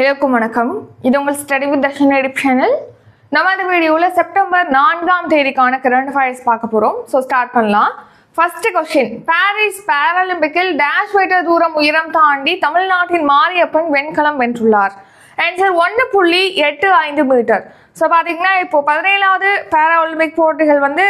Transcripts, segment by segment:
எல்லோருக்கும் வணக்கம். இது உங்கள் ஸ்டடி வித் தர்ஷன் எடிப் சேனல் நம்ம இந்த வீடியோவில் செப்டம்பர் நான்காம் தேதிக்கான கரண்ட் அஃபேர்ஸ் பார்க்க போகிறோம் ஸோ ஸ்டார்ட் பண்ணலாம். ஃபர்ஸ்ட் கொஸ்டின் பாரிஸ் பேராலிம்பிக்கில் டேஷ் மீட்டர் தூரம் உயரம் தாண்டி தமிழ்நாட்டின் மாரியப்பன் வெண்கலம் வென்றுள்ளார். ஆன்சர் ஒன்று புள்ளி எட்டு ஐந்து மீட்டர் ஸோ பார்த்தீங்கன்னா இப்போ பதினேழாவது பேரா ஒலிம்பிக் போட்டிகள் வந்து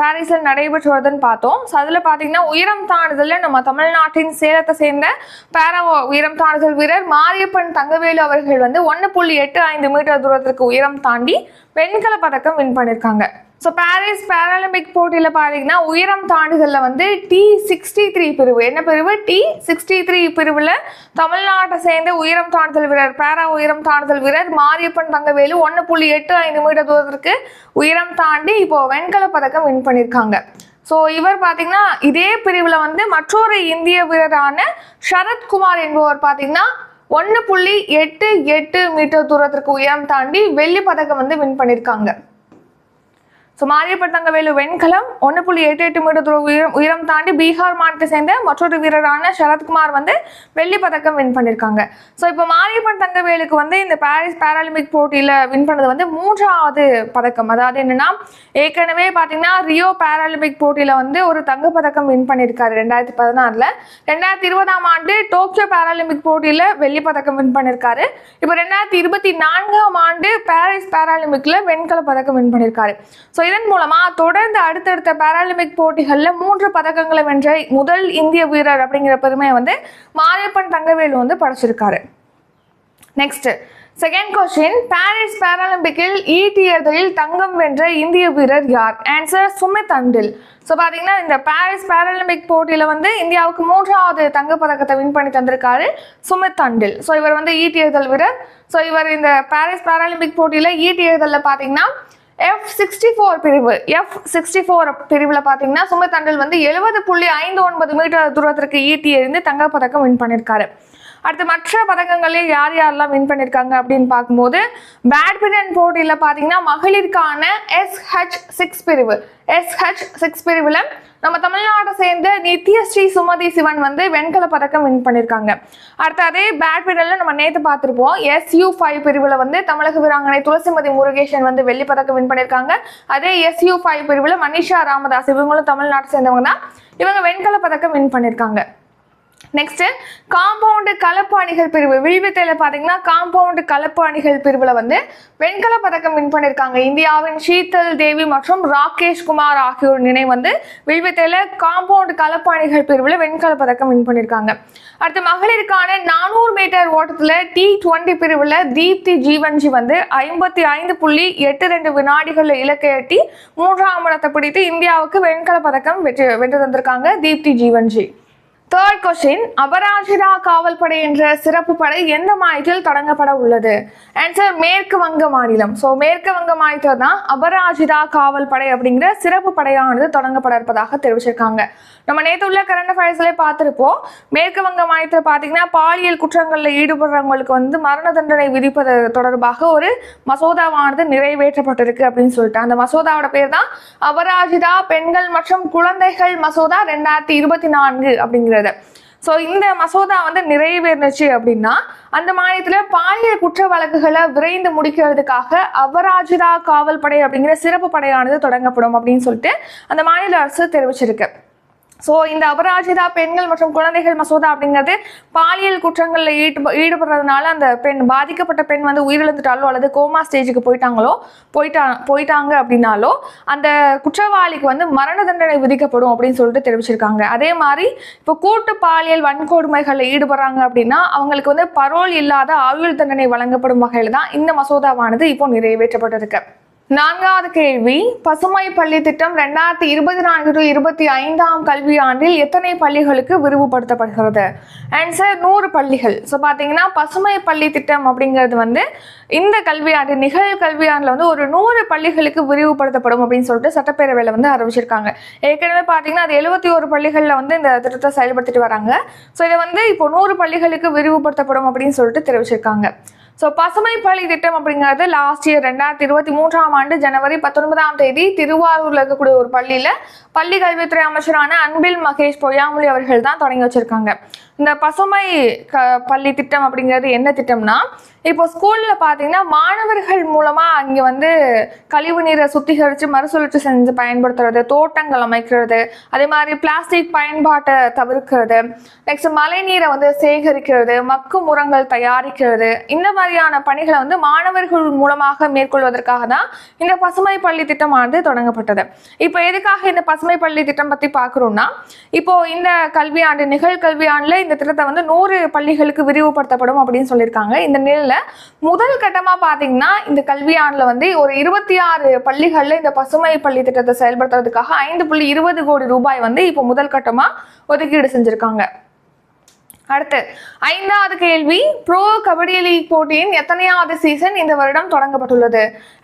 பாரிஸில் நடைபெற்று வருதுன்னு பார்த்தோம். ஸோ அதில் பார்த்தீங்கன்னா உயரம் தாண்டுதலில் நம்ம தமிழ்நாட்டின் சேலத்தை சேர்ந்த பேரா உயரம் தாண்டுதல் வீரர் மாரியப்பன் தங்கவேலு அவர்கள் வந்து ஒன்று புள்ளி எட்டு ஐந்து மீட்டர் தூரத்திற்கு உயரம் தாண்டி வெண்கல பதக்கம் வின் பண்ணியிருக்காங்க. ஸோ பாரிஸ் பேராலிம்பிக் போட்டியில் பார்த்தீங்கன்னா உயரம் தாண்டுதலில் வந்து டி சிக்ஸ்டி த்ரீ பிரிவு. என்ன பிரிவு? டி சிக்ஸ்டி த்ரீ பிரிவில் தமிழ்நாட்டை சேர்ந்த உயரம் தாண்டுதல் வீரர் பேரா உயரம் தாண்டுதல் வீரர் மாரியப்பன் தங்கவேலு ஒன்று புள்ளி எட்டு ஐந்து மீட்டர் தூரத்திற்கு உயரம் தாண்டி இப்போ வெண்கல பதக்கம் வின் பண்ணியிருக்காங்க. ஸோ இவர் பார்த்தீங்கன்னா இதே பிரிவில் வந்து மற்றொரு இந்திய வீரரான சரத்குமார் என்பவர் பார்த்தீங்கன்னா ஒன்று புள்ளி எட்டு எட்டு மீட்டர் தூரத்திற்கு உயரம் தாண்டி வெள்ளி பதக்கம் வந்து வின் பண்ணியிருக்காங்க. ஸோ மாரியப்பன் தங்கவேலு வெண்கலம் ஒன்று புள்ளி எட்டு எட்டு மீட்டர் தூரம் உயரம் உயரம் தாண்டி பீகார் மாநிலத்தை சேர்ந்த மற்றொரு வீரரான சரத்குமார் வந்து வெள்ளி பதக்கம் வின் பண்ணியிருக்காங்க ஸோ இப்போ மாரியப்பன் தங்கவேலுக்கு வந்து இந்த பாரிஸ் பேராலிம்பிக் போட்டியில் வின் பண்ணது வந்து மூன்றாவது பதக்கம். அதாவது என்னன்னா ஏற்கனவே பார்த்தீங்கன்னா ரியோ பேராலிம்பிக் போட்டியில் வந்து ஒரு தங்கப்பதக்கம் வின் பண்ணியிருக்காரு ரெண்டாயிரத்தி பதினாறில். ரெண்டாயிரத்தி இருபதாம் ஆண்டு டோக்கியோ பேராலிம்பிக் போட்டியில் வெள்ளி பதக்கம் வின் பண்ணியிருக்காரு இப்போ ரெண்டாயிரத்தி இருபத்தி நான்காம் ஆண்டு பாரிஸ் பேராலிம்பிக்கில் வெண்கல பதக்கம் வின் பண்ணியிருக்காரு ஸோ இதன் மூலமா தொடர்ந்து அடுத்தடுத்த பாராலிம்பிக் போட்டிகளில் மூன்று பதக்கங்களை வென்ற முதல் இந்திய வீரர் அப்படிங்கிற பெருமையை வந்து மாரியப்பன் தங்கவேலு வந்து படைச்சிருக்காரு. நெக்ஸ்ட் செகண்ட் கொஸ்டின் பாரிஸ் பாராலிம்பிக்கில் ஈட்டி தங்கம் வென்ற இந்திய வீரர் யார்? ஆன்சர் சுமித் அண்டில் ஸோ பார்த்தீங்கன்னா இந்த பாரிஸ் பாராலிம்பிக் போட்டியில் வந்து இந்தியாவுக்கு மூன்றாவது தங்கப் பதக்கத்தை வின் பண்ணி தந்திருக்காரு சுமித் அண்டில் ஸோ இவர் வந்து ஈட்டி வீரர். ஸோ இவர் இந்த பாரிஸ் பாராலிம்பிக் போட்டியில் ஈட்டி பார்த்தீங்கன்னா எஃப் சிக்ஸ்டி ஃபோர் பிரிவு எஃப் சிக்ஸ்டி ஃபோர் பிரிவில் பார்த்தீங்கன்னா சுமித் அண்டல் வந்து எழுபது புள்ளி ஐந்து ஒன்பது மீட்டர் தூரத்திற்கு ஈட்டி எறிந்து தங்கப்பதக்கம் வின் பண்ணியிருக்காரு அடுத்து மற்ற பதக்கங்களில் யார் யாரெல்லாம் வின் பண்ணியிருக்காங்க அப்படின்னு பார்க்கும்போது பேட்மிண்டன் போட்டியில் பார்த்தீங்கன்னா மகளிருக்கான எஸ்ஹெச் சிக்ஸ் பிரிவு. எஸ்ஹெச் சிக்ஸ் பிரிவில் நம்ம தமிழ்நாட்டை சேர்ந்த நித்யஸ்ரீ சுமதி சிவன் வந்து வெண்கல பதக்கம் வின் பண்ணியிருக்காங்க அடுத்து அதே பேட்மிண்டனில் நம்ம நேற்று பார்த்துருப்போம் எஸ்யூ ஃபைவ் பிரிவில் வந்து தமிழக வீராங்கனை துளசிமதி முருகேஷன் வந்து வெள்ளி பதக்கம் வின் பண்ணியிருக்காங்க அதே எஸ்யூ ஃபைவ் பிரிவில் மனிஷா ராமதாஸ் இவங்களும் தமிழ்நாட்டை சேர்ந்தவங்க தான். இவங்க வெண்கல பதக்கம் வின் பண்ணியிருக்காங்க நெக்ஸ்ட் காம்பவுண்டு கலப்பு அணிகள் பிரிவு. வில்வித்தையில் பார்த்தீங்கன்னா காம்பவுண்டு கலப்பு அணிகள் பிரிவில் வந்து வெண்கல பதக்கம் வின் பண்ணியிருக்காங்க இந்தியாவின் ஷீதல் தேவி மற்றும் ராகேஷ் குமார் ஆகியோர் நினை வந்து வில்வித்தையில் காம்பவுண்டு கலப்பு அணிகள் பிரிவில் வெண்கல பதக்கம் வின் பண்ணியிருக்காங்க அடுத்து மகளிருக்கான நானூறு மீட்டர் ஓட்டத்தில் டி டுவெண்ட்டி பிரிவில் தீப்தி ஜீவன்ஜி வந்து ஐம்பத்தி ஐந்து புள்ளி எட்டு ரெண்டு வினாடிகளில் இலக்கை எட்டி மூன்றாம் இடத்தை பிடித்து இந்தியாவுக்கு வெண்கல பதக்கம் வெற்றி வென்று தந்திருக்காங்க தீப்தி ஜீவன்ஜி. தேர்ட் கொஸ்டின் அபராஜிதா காவல்படை என்ற சிறப்பு படை எந்த மாநிலத்தில் தொடங்கப்பட உள்ளது? ஆன்சர் மேற்கு வங்க மாநிலம். ஸோ மேற்கு வங்க மாநிலத்தில் தான் அபராஜிதா காவல்படை அப்படிங்கிற சிறப்பு படையானது தொடங்கப்பட இருப்பதாக தெரிவிச்சிருக்காங்க. நம்ம நேற்று உள்ள கரண்ட் அஃபேர்ஸ்லேயே பார்த்துருப்போம். மேற்கு வங்க மாநிலத்தில் பார்த்தீங்கன்னா பாலியல் குற்றங்களில் ஈடுபடுறவங்களுக்கு வந்து மரண தண்டனை விதிப்பது தொடர்பாக ஒரு மசோதாவானது நிறைவேற்றப்பட்டிருக்கு அப்படின்னு சொல்லிட்டு. அந்த மசோதாவோட பேர் தான் அபராஜிதா பெண்கள் மற்றும் குழந்தைகள் மசோதா ரெண்டாயிரத்தி இருபத்தி நான்கு அப்படிங்கிறது ஸோ இந்த மசோதா வந்து நிறைவேறுச்சு அப்படின்னா அந்த மாநிலத்தில் பாலியல் குற்ற வழக்குகளை விரைந்து முடிக்கிறதுக்காக அவராஜிதா காவல் படை அப்படிங்கிற சிறப்பு படையானது தொடங்கப்படும் அப்படின்னு சொல்லிட்டு அந்த மாநில அரசு தெரிவிச்சிருக்கு. ஸோ இந்த அபராஜிதா பெண்கள் மற்றும் குழந்தைகள் மசோதா அப்படிங்கிறது பாலியல் குற்றங்களில் ஈடு ஈடுபடுறதுனால அந்த பெண் பாதிக்கப்பட்ட பெண் வந்து உயிரிழந்துட்டாலோ அல்லது கோமா ஸ்டேஜுக்கு போயிட்டாங்களோ போயிட்டா போயிட்டாங்க அப்படின்னாலோ அந்த குற்றவாளிக்கு வந்து மரண தண்டனை விதிக்கப்படும் அப்படின்னு சொல்லிட்டு தெரிவிச்சிருக்காங்க. அதே மாதிரி இப்போ கூட்டு பாலியல் வன்கொடுமைகளில் ஈடுபடுறாங்க அப்படின்னா அவங்களுக்கு வந்து பரோல் இல்லாத ஆயுள் தண்டனை வழங்கப்படும் வகையில் தான் இந்த மசோதாவானது இப்போ நிறைவேற்றப்பட்டிருக்கு. நான்காவது கேள்வி பசுமை பள்ளி திட்டம் ரெண்டாயிரத்தி இருபத்தி நான்கு டு இருபத்தி ஐந்தாம் கல்வியாண்டில் எத்தனை பள்ளிகளுக்கு விரிவுபடுத்தப்படுகிறது? ஆன்சர் நூறு பள்ளிகள். ஸோ பார்த்தீங்கன்னா பசுமை பள்ளி திட்டம் அப்படிங்கிறது வந்து இந்த கல்வியாண்டு நிகழ் கல்வியாண்டில் வந்து ஒரு நூறு பள்ளிகளுக்கு விரிவுபடுத்தப்படும் அப்படின்னு சொல்லிட்டு சட்டப்பேரவையில் வந்து அறிவிச்சிருக்காங்க. ஏற்கனவே பார்த்தீங்கன்னா அது எழுபத்தி ஒரு பள்ளிகளில் வந்து இந்த திட்டத்தை செயல்படுத்திட்டு வராங்க. ஸோ இதை வந்து இப்போ நூறு பள்ளிகளுக்கு விரிவுபடுத்தப்படும் அப்படின்னு சொல்லிட்டு தெரிவிச்சிருக்காங்க. ஸோ பசுமை பள்ளி திட்டம் அப்படிங்கிறது லாஸ்ட் இயர் ரெண்டாயிரத்தி இருபத்தி மூன்றாம் ஆண்டு ஜனவரி பத்தொன்பதாம் தேதி திருவாரூரில் இருக்கக்கூடிய ஒரு பள்ளியில் பள்ளி கல்வித்துறை அமைச்சரான அன்பில் மகேஷ் பொய்யாமொழி அவர்கள் தான் தொடங்கி வச்சிருக்காங்க. இந்த பசுமை க பள்ளி திட்டம் அப்படிங்கிறது என்ன திட்டம்னா இப்போ ஸ்கூல்ல பாத்தீங்கன்னா மாணவர்கள் மூலமா அங்க வந்து கழிவு நீரை சுத்திகரித்து மறுசுழற்சி செஞ்சு பயன்படுத்துறது தோட்டங்கள் அமைக்கிறது அதே மாதிரி பிளாஸ்டிக் பயன்பாட்டை தவிர்க்கிறது நெக்ஸ்ட் மழை நீரை வந்து சேகரிக்கிறது மக்கும் உரங்கள் தயாரிக்கிறது இந்த மாதிரியான பணிகளை வந்து மாணவர்கள் மூலமாக மேற்கொள்வதற்காக தான் இந்த பசுமை பள்ளி திட்டமானது தொடங்கப்பட்டது. இப்போ எதுக்காக இந்த பசுமை பள்ளி திட்டம் பற்றி பார்க்குறோம்னா இப்போ இந்த கல்வியாண்டு நிகழ்கல்வியாண்டில் இந்த திட்டத்தை வந்து நூறு பள்ளிகளுக்கு விரிவுபடுத்தப்படும் அப்படின்னு சொல்லியிருக்காங்க. இந்த நிலையில் முதல் கட்டமா பார்த்தீங்கன்னா இந்த கல்வியாண்டில் வந்து ஒரு இருபத்தி ஆறு பள்ளிகளில் இந்த பசுமை பள்ளி திட்டத்தை செயல்படுத்துறதுக்காக ஐந்து புள்ளி இருபது கோடி ரூபாய் வந்து இப்போ முதல் கட்டமாக ஒதுக்கீடு செஞ்சிருக்காங்க. அடுத்து ஐந்தாவது கேள்வி ப்ரோ கபடி லீக் போட்டியின் எத்தனையாவது சீசன் இந்த வருடம் தொடங்கப்பட்டுள்ளது?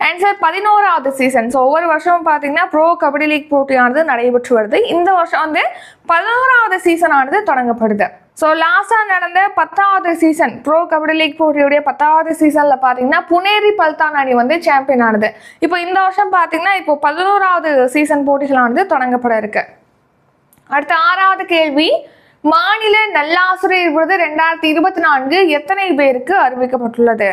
ஆன்சர் பதினோராவது சீசன் ஸோ ஒவ்வொரு வருஷமும் பார்த்தீங்கன்னா ப்ரோ கபடி லீக் போட்டியானது நடைபெற்று வருது. இந்த வருஷம் வந்து பதினோராவது சீசனானது தொடங்கப்படுது. ஸோ லாஸ்டாக நடந்த பத்தாவது சீசன் ப்ரோ கபடி லீக் போட்டியுடைய பத்தாவது சீசனில் பார்த்தீங்கன்னா புனேரி பல்தான் அணி வந்து சாம்பியன் ஆனது. இப்போ இந்த வருஷம் பார்த்தீங்கன்னா இப்போ பதினோராவது சீசன் போட்டிகளானது தொடங்கப்பட இருக்கு. அடுத்த ஆறாவது கேள்வி மாநில நல்லாசிரியர் விருது ரெண்டாயிரத்தி இருபத்தி நான்கு எத்தனை பேருக்கு அறிவிக்கப்பட்டுள்ளது?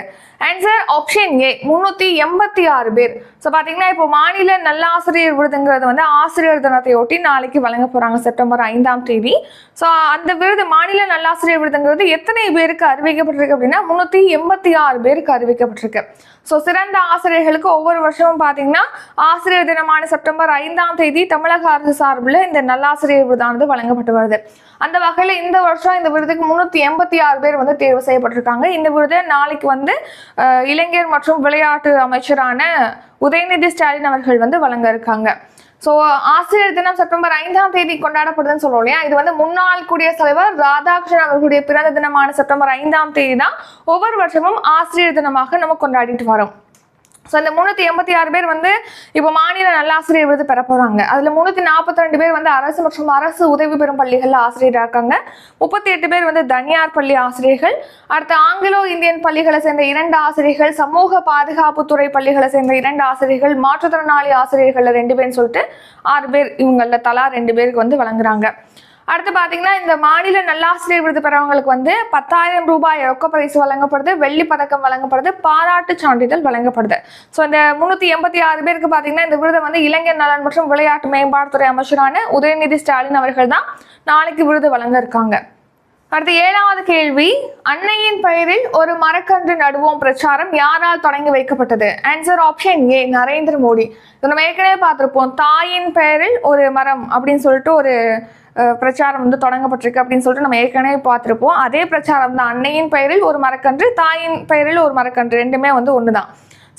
ஆன்சர் ஆப்ஷன் ஏ முன்னூத்தி எண்பத்தி ஆறு பேர். ஸோ பார்த்தீங்கன்னா இப்போ மாநில நல்லாசிரியர் விருதுங்கிறது வந்து ஆசிரியர் தினத்தை ஒட்டி நாளைக்கு வழங்க போறாங்க செப்டம்பர் ஐந்தாம் தேதி. ஸோ அந்த விருது மாநில நல்லாசிரியர் விருதுங்கிறது எத்தனை பேருக்கு அறிவிக்கப்பட்டிருக்கு அப்படின்னா முன்னூத்தி எண்பத்தி ஆறு பேருக்கு அறிவிக்கப்பட்டிருக்கு. ஸோ சிறந்த ஆசிரியர்களுக்கு ஒவ்வொரு வருஷமும் பார்த்தீங்கன்னா ஆசிரியர் தினமான செப்டம்பர் ஐந்தாம் தேதி தமிழக அரசு சார்பில் இந்த நல்லாசிரியர் விருதானது வழங்கப்பட்டு வருது. அந்த வகையில் இந்த வருஷம் இந்த விருதுக்கு முன்னூற்றி எண்பத்தி ஆறு பேர் வந்து தேர்வு செய்யப்பட்டிருக்காங்க. இந்த விருதை நாளைக்கு வந்து இளைஞர் மற்றும் விளையாட்டு அமைச்சரான உதயநிதி ஸ்டாலின் அவர்கள் வந்து வழங்க இருக்காங்க. ஸோ ஆசிரியர் தினம் செப்டம்பர் ஐந்தாம் தேதி கொண்டாடப்படுதுன்னு சொல்லுவோம் இல்லையா? இது வந்து முன்னாள் குடியரசுத் தலைவர் ராதாகிருஷ்ணன் அவர்களுடைய பிறந்த தினமான செப்டம்பர் ஐந்தாம் தேதி தான் ஒவ்வொரு வருஷமும் ஆசிரியர் தினமாக நம்ம கொண்டாடிட்டு வரோம். ஸோ அந்த முந்நூற்றி எண்பத்தி ஆறு பேர் வந்து இப்போ மாநில நல்லாசிரியர் விருது பெற போகிறாங்க அதில் முந்நூற்றி நாற்பத்தி ரெண்டு பேர் வந்து அரசு மற்றும் அரசு உதவி பெறும் பள்ளிகளில் ஆசிரியராக இருக்காங்க முப்பத்தி எட்டு பேர் வந்து தனியார் பள்ளி ஆசிரியர்கள். அடுத்து ஆங்கிலோ இந்தியன் பள்ளிகளை சேர்ந்த இரண்டு ஆசிரியர்கள் சமூக பாதுகாப்புத்துறை பள்ளிகளை சேர்ந்த இரண்டு ஆசிரியர்கள் மாற்றுத்திறனாளி ஆசிரியர்கள் ரெண்டு பேர்னு சொல்லிட்டு ஆறு பேர் இவங்களில் தலா ரெண்டு பேருக்கு வந்து வழங்குறாங்க. அடுத்து பார்த்தீங்கன்னா இந்த மாநில நல்லாசிரியர் விருது பெறவங்களுக்கு வந்து பத்தாயிரம் ரூபாய் ரொக்க பரிசு வழங்கப்படுது வெள்ளி பதக்கம் வழங்கப்படுது பாராட்டு சான்றிதழ் வழங்கப்படுது. ஸோ இந்த முந்நூற்றி எண்பத்தி ஆறு பேருக்கு பார்த்தீங்கன்னா இந்த விருதை வந்து இளைஞர் நலன் மற்றும் விளையாட்டு மேம்பாட்டுத்துறை அமைச்சரான உதயநிதி ஸ்டாலின் அவர்கள் தான் நாளைக்கு விருது வழங்க இருக்காங்க. அடுத்து ஏழாவது கேள்வி அன்னையின் பெயரில் ஒரு மரக்கன்று நடுவோம் பிரச்சாரம் யாரால் தொடங்கி வைக்கப்பட்டது? Answer option A Narendra Modi. நம்ம ஏற்கனவே பார்த்துருப்போம் தாயின் பெயரில் ஒரு மரம் அப்படின்னு சொல்லிட்டு ஒரு பிரச்சாரம் வந்து தொடங்கப்பட்டிருக்கு அப்படின்னு சொல்லிட்டு நம்ம ஏற்கனவே பார்த்துருப்போம். அதே பிரச்சாரம் தான். அன்னையின் பெயரில் ஒரு மரக்கன்று தாயின் பெயரில் ஒரு மரக்கன்று. ரெண்டுமே வந்து ஒன்று தான்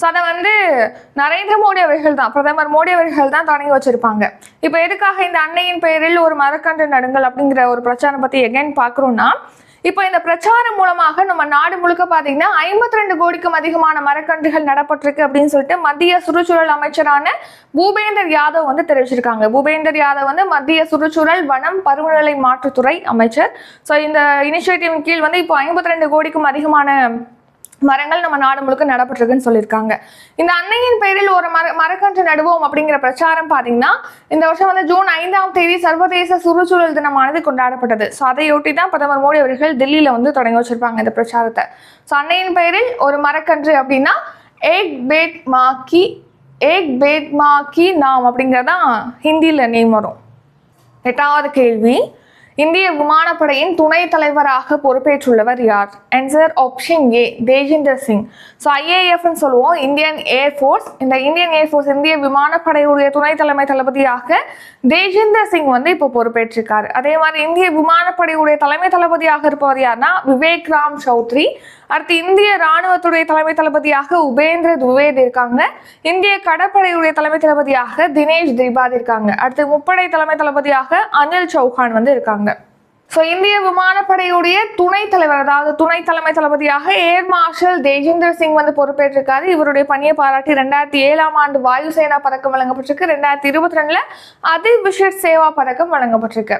ஸோ அதை வந்து நரேந்திர மோடி அவர்கள் தான் பிரதமர் மோடி அவர்கள் தான் தொடங்கி வச்சுருப்பாங்க. இப்போ எதுக்காக இந்த அன்னையின் பெயரில் ஒரு மரக்கன்று நடுங்கள் அப்படிங்கிற ஒரு பிரச்சாரம் பற்றி எகைன் பார்க்குறோன்னா இப்போ இந்த பிரச்சாரம் மூலமாக நம்ம நாடு முழுக்க பார்த்தீங்கன்னா ஐம்பத்தி ரெண்டு கோடிக்கும் அதிகமான மரக்கன்றுகள் நடப்பட்டிருக்கு அப்படின்னு சொல்லிட்டு மத்திய சுற்றுச்சூழல் அமைச்சரான பூபேந்தர் யாதவ் வந்து தெரிவிச்சிருக்காங்க. பூபேந்தர் யாதவ் வந்து மத்திய சுற்றுச்சூழல் வனம் பருவநிலை மாற்றுத்துறை அமைச்சர். ஸோ இந்த இனிஷியேட்டிவின் கீழ் வந்து இப்போ ஐம்பத்தி ரெண்டு கோடிக்கும் அதிகமான மரங்கள் நம்ம நாடு முழுக்க நடப்பட்டிருக்குன்னு சொல்லியிருக்காங்க. இந்த அன்னையின் பெயரில் ஒரு மர மரக்கன்று நடுவோம் அப்படிங்கிற பிரச்சாரம் பார்த்தீங்கன்னா இந்த வருஷம் வந்து ஜூன் ஐந்தாம் தேதி சர்வதேச சுற்றுச்சூழல் தினமானது கொண்டாடப்பட்டது. ஸோ அதையொட்டி தான் பிரதமர் மோடி அவர்கள் டெல்லியில் வந்து தொடங்கி வச்சிருப்பாங்க இந்த பிரச்சாரத்தை. ஸோ அன்னையின் பெயரில் ஒரு மரக்கன்று அப்படின்னா ஏக் பேட் மா கி ஏக் பேட் மா கி நாம் அப்படிங்கிறதான் ஹிந்தியில் நேம் வரும். எட்டாவது கேள்வி. இந்திய விமானப்படையின் துணைத் தலைவராக பொறுப்பேற்றுள்ளவர் யார்? Answer option A Tejinder Singh. So ஐஏஎஃப்னு சொல்லுவோம். இந்தியன் ஏர்ஃபோர்ஸ் இந்த இந்தியன் ஏர்ஃபோர்ஸ் இந்திய விமானப்படையுடைய துணை தலைமை தளபதியாக தேஜிந்தர் சிங் வந்து இப்போ பொறுப்பேற்றிருக்காரு. அதே மாதிரி இந்திய விமானப்படையுடைய தலைமை தளபதியாக இருப்பவர் யாருன்னா விவேக் ராம் சௌத்ரி. அடுத்து இந்திய ராணுவத்துடைய தலைமை தளபதியாக உபேந்திர துவேத் இருக்காங்க. இந்திய கடற்படையுடைய தலைமை தளபதியாக தினேஷ் திரிபாதி இருக்காங்க. அடுத்து முப்படை தலைமை தளபதியாக அனில் சௌஹான் வந்து இருக்காங்க. ஸோ இந்திய விமானப்படையுடைய துணைத் தலைவர் அதாவது துணை தலைமை தளபதியாக ஏர் மார்ஷல் தேஜேந்திர சிங் வந்து பொறுப்பேற்றிருக்காரு. இவருடைய பணியை பாராட்டி ரெண்டாயிரத்தி ஏழாம் ஆண்டு வாயுசேனா பதக்கம் வழங்கப்பட்டிருக்கு. ரெண்டாயிரத்தி இருபத்தி ரெண்டுல அதில் விஷட் சேவா பதக்கம் வழங்கப்பட்டிருக்கு.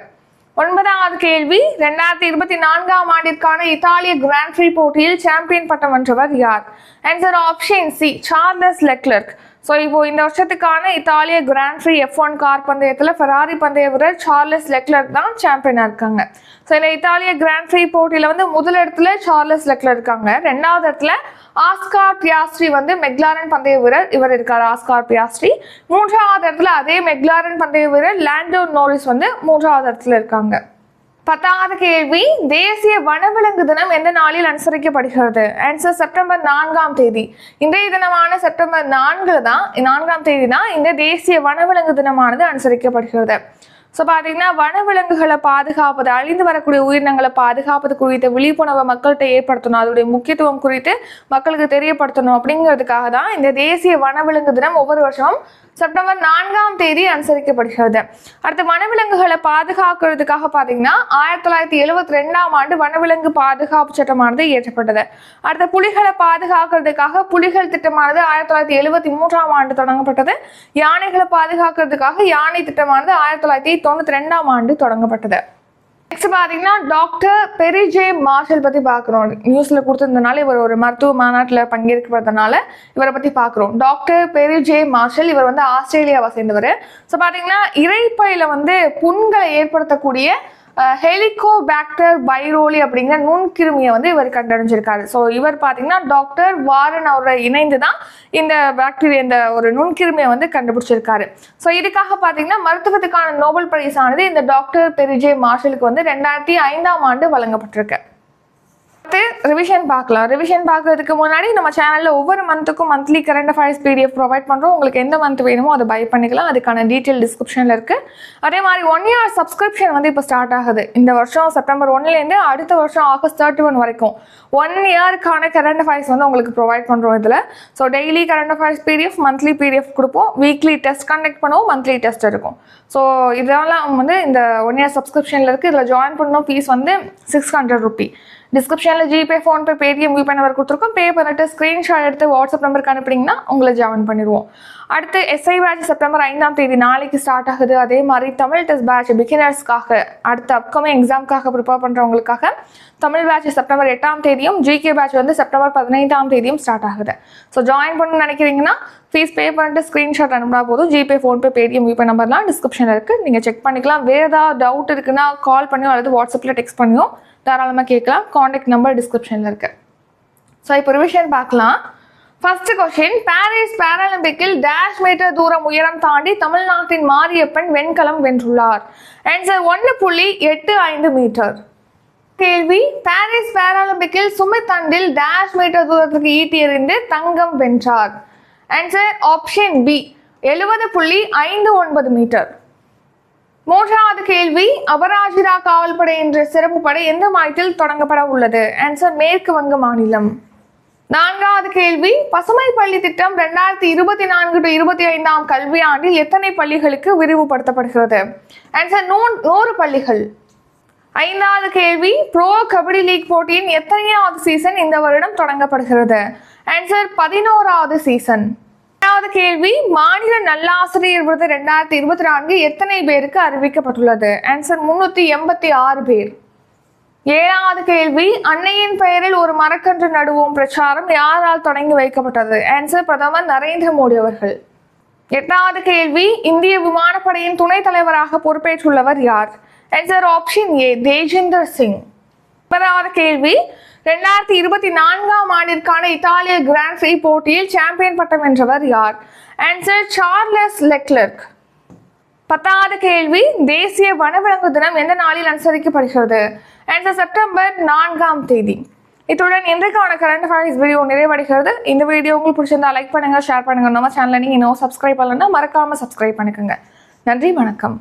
ஒன்பதாவது கேள்வி ரெண்டாயிரத்தி இருபத்தி நான்காம் ஆண்டிற்கான இத்தாலிய கிராண்ட் ஃப்ரீ போட்டியில் சாம்பியன் பட்டம் வென்றவர் யார்? Answer option C Charles Leclerc so இப்போ இந்த வருஷத்துக்கான இத்தாலிய grand prix F one car பந்தயத்தில் ஃபெராரி பந்தய வீரர் சார்லஸ் லெக்லர் தான் சாம்பியனாக இருக்காங்க. ஸோ இந்த இத்தாலிய கிராண்ட் ஃப்ரீ போட்டியில் வந்து முதல் இடத்துல சார்லஸ் லெக்லர் இருக்காங்க. ரெண்டாவது இடத்துல ஆஸ்கார் பியாஸ்ட்ரி வந்து மெக்லாரன் பந்தய வீரர் இவர் இருக்கார் ஆஸ்கார் பியாஸ்ட்ரி மூன்றாவது இடத்துல அதே மெக்லாரன் பந்தய வீரர் லேண்டோ நோரிஸ் வந்து மூன்றாவது இடத்துல இருக்காங்க. பத்தாவது கேள்வி தேசிய வனவிலங்கு தினம் எந்த நாளில் அனுசரிக்கப்படுகிறது? ஆன்சர் செப்டம்பர் நான்காம் தேதி. இன்றைய தினமான செப்டம்பர் நான்கு தான் நான்காம் தேதி தான் இந்த தேசிய வனவிலங்கு தினமானது அனுசரிக்கப்படுகிறது. ஸோ பார்த்தீங்கன்னா வனவிலங்குகளை பாதுகாப்பது அழிந்து வரக்கூடிய உயிரினங்களை பாதுகாப்பது குறித்த விழிப்புணர்வை மக்கள்கிட்ட ஏற்படுத்தணும். அதோடைய முக்கியத்துவம் குறித்து மக்களுக்கு தெரியப்படுத்தணும் அப்படிங்கிறதுக்காக தான் இந்த தேசிய வனவிலங்கு தினம் ஒவ்வொரு வருஷமும் செப்டம்பர் நான்காம் தேதி அனுசரிக்கப்படுகிறது. அடுத்து வனவிலங்குகளை பாதுகாக்கிறதுக்காக பார்த்தீங்கன்னா ஆயிரத்தி தொள்ளாயிரத்தி எழுபத்தி ரெண்டாம் ஆண்டு வனவிலங்கு பாதுகாப்பு சட்டமானது இயற்றப்பட்டது. அடுத்த புலிகளை பாதுகாக்கிறதுக்காக புலிகள் திட்டமானது ஆயிரத்தி தொள்ளாயிரத்தி எழுபத்தி மூன்றாம் ஆண்டு தொடங்கப்பட்டது. யானைகளை பாதுகாக்கிறதுக்காக யானை திட்டமானது ஆயிரத்தி தொள்ளாயிரத்தி தொண்ணூத்தி ரெண்டாம் ஆண்டு தொடங்கப்பட்டது. நெக்ஸ்ட் பார்த்தீங்கன்னா டாக்டர் பெரிஜே மார்ஷல் பற்றி பார்க்குறோம் நியூஸில் கொடுத்துருந்தனால இவர் ஒரு மருத்துவ மாநாட்டில் பங்கேற்கிறதுனால இவரை பற்றி பார்க்குறோம் டாக்டர் பெரிஜே மார்ஷல் இவர் வந்து ஆஸ்திரேலியாவை சேர்ந்தவர். ஸோ பார்த்தீங்கன்னா இறைப்பையில் வந்து புண்களை ஏற்படுத்தக்கூடிய ஹெலிகோபாக்டர் பைரோலி அப்படிங்கிற நுண்கிருமியை வந்து இவர் கண்டடைஞ்சிருக்காரு. ஸோ இவர் பார்த்தீங்கன்னா டாக்டர் வாரன் அவரை இணைந்து தான் இந்த பாக்டீரியா இந்த ஒரு நுண்கிருமியை வந்து கண்டுபிடிச்சிருக்காரு. ஸோ இதுக்காக பார்த்தீங்கன்னா மருத்துவத்துக்கான நோபல் பிரைஸ் ஆனது இந்த டாக்டர் பெரிஜே மார்ஷலுக்கு வந்து ரெண்டாயிரத்தி ஐந்தாம் ஆண்டு வழங்கப்பட்டிருக்கு. ரிவிஷன் பார்க்கலாம். ரிவிஷன் பார்க்கறதுக்கு முன்னாடி நம்ம சேனலில் ஒவ்வொரு மந்த்துக்கும் monthly current affairs PDF provide பண்ணுறோம் உங்களுக்கு எந்த மந்த் வேணுமோ அதை பை பண்ணிக்கலாம். அதுக்கான டீட்டெயில் டிஸ்கிரிப்ஷனில் இருக்குது அதே மாதிரி ஒன் இயர் சப்ஸ்கிரிப்ஷன் வந்து இப்போ ஸ்டார்ட் ஆகுது. இந்த வருஷம் செப்டம்பர் ஒன்லேருந்து அடுத்த வருஷம் ஆகஸ்ட் தேர்ட்டி ஒன் வரைக்கும். ஒன் இயருக்கான கரண்ட் அஃபேர்ஸ் வந்து உங்களுக்கு ப்ரொவைட் பண்ணுறோம் இதில். So daily current affairs PDF monthly PDF கொடுப்போம். வீக்லி டெஸ்ட் கண்டக்ட் பண்ணுவோம். மந்த்லி டெஸ்ட் இருக்கும் ஸோ இதெல்லாம் வந்து இந்த ஒன் இயர் சப்ஸ்கிரிப்ஷனில் இருக்குது இதில் ஜாயின் பண்ணணும் ஃபீஸ் வந்து சிக்ஸ் ஹண்ட்ரட் ருபி டிஸ்கிரிப்ஷனில் GPay PhonePe Paytm UPay number கொடுத்துருக்கோம். பே பண்ணிட்டு ஸ்க்ரீன்ஷாட் எடுத்து வாட்ஸ்அப் நம்பருக்கு அனுப்புனீங்கன்னா உங்களை ஜாயின் பண்ணிடுவோம். அடுத்து எஸ்ஐ பேட்ச் செப்டம்பர் ஐந்தாம் தேதி நாளைக்கு ஸ்டார்ட் ஆகுது. அதே மாதிரி தமிழ் டெஸ்ட் பேட்ச் பிகினர்ஸ்க்காக அடுத்த அப்கமிங் எக்ஸாம்க்காக ப்ரிப்பேர் பண்ணுறவங்களுக்காக தமிழ் பேட்ச் செப்டம்பர் எட்டாம் தேதியும் ஜிகே பேட்ச் வந்து செப்டம்பர் பதினைந்தாம் தேதியும் ஸ்டார்ட் ஆகுது. ஸோ ஜாயின் பண்ணணும்னு நினைக்கிறீங்கன்னா ஃபீஸ் பே பண்ணிட்டு ஸ்க்ரீன்ஷாட் அனுப்பினா போதும். ஜிபே ஃபோன்பே பேடிஎம் யூபே நம்பர்லாம் டிஸ்கிரிப்ஷனில் இருக்குது நீங்கள் செக் பண்ணிக்கலாம். வேறு ஏதாவது டவுட் இருக்குன்னா கால் பண்ணியோ அல்லது வாட்ஸ்அப்பில் டெக்ஸ்ட் பண்ணியோ தாராளமாக கேட்கலாம். காண்டாக்ட் நம்பர் டிஸ்கிரிப்ஷனில் இருக்குது ஸோ இப்போ ரிவிஷன் பார்க்கலாம். ஃபர்ஸ்ட் கொஸ்டின் பாரிஸ் பேராலிம்பிக்கில் டேஷ் மீட்டர் தூரம் உயரம் தாண்டி தமிழ்நாட்டின் மாரியப்பன் வெண்கலம் வென்றுள்ளார். ஆன்சர் ஒன்று புள்ளி எட்டு ஐந்து மீட்டர் கேள்வி. பாரிஸ் பேராலிம்பிக்கில் சுமித் அண்டில் டேஷ் மீட்டர் தூரத்துக்கு ஈட்டி எறிந்து தங்கம் வென்றார். ஆன்சர் ஆப்ஷன் பி எழுபது புள்ளி ஐந்து ஒன்பது மீட்டர். மூன்றாவது கேள்வி அபராஜிதா காவல்படை என்ற சிறப்பு படை எந்த மாநிலத்தில் தொடங்கப்பட உள்ளது? ஆன்சர் மேற்கு வங்க மாநிலம். நான்காவது கேள்வி பசுமை பள்ளி திட்டம் ரெண்டாயிரத்தி இருபத்தி நான்கு டு இருபத்தி ஐந்தாம் கல்வியாண்டில் எத்தனை பள்ளிகளுக்கு விரிவுபடுத்தப்படுகிறது? ஆன்சர் நூ நூறு பள்ளிகள். ஐந்தாவது கேள்வி ப்ரோ கபடி லீக் போட்டியின் எத்தனையாவது சீசன் இந்த வருடம் தொடங்கப்படுகிறது? ஆன்சர் பதினோராவது சீசன் இரண்டாவது கேள்வி மாநில நல்லாசிரியர் விருது ரெண்டாயிரத்தி இருபத்தி நான்கு எத்தனை பேருக்கு அறிவிக்கப்பட்டுள்ளது? ஆன்சர் முன்னூத்தி எண்பத்தி ஆறு பேர். ஏழாவது கேள்வி அன்னையின் பெயரில் ஒரு மரக்கன்று நடுவோம் பிரச்சாரம் யாரால் தொடங்கி வைக்கப்பட்டது? ஆன்சர் பிரதமர் நரேந்திர மோடி அவர்கள். எட்டாவது கேள்வி இந்திய விமானப்படையின் துணைத் தலைவராக பொறுப்பேற்றுள்ளவர் யார்? Answer option A Tejinder Singh. ஒன்பதாவது கேள்வி. ரெண்டாயிரத்தி இருபத்தி நான்காம் ஆண்டிற்கான இத்தாலிய கிராண்ட் ஃப்ரீ போட்டியில் சாம்பியன் பட்டம் வென்றவர் யார்? ஆன்சர் சார்லஸ் லெக்லர்க் பத்தாவது கேள்வி தேசிய வனவிலங்கு தினம் எந்த நாளில் அனுசரிக்கப்படுகிறது? ஆன்சர் செப்டம்பர் நான்காம் தேதி. இத்துடன் இன்றைக்கான கரண்ட் அஃபேர்ஸ் வீடியோ நிறைவடைகிறது. இந்த வீடியோ உங்களுக்கு பிடிச்சிருந்தா லைக் பண்ணுங்க ஷேர் பண்ணுங்க. நம்ம சேனலை நீங்கள் இன்னும் சப்ஸ்கிரைப் பண்ணலன்னா மறக்காம சப்ஸ்கிரைப் பண்ணிக்கோங்க. நன்றி வணக்கம்.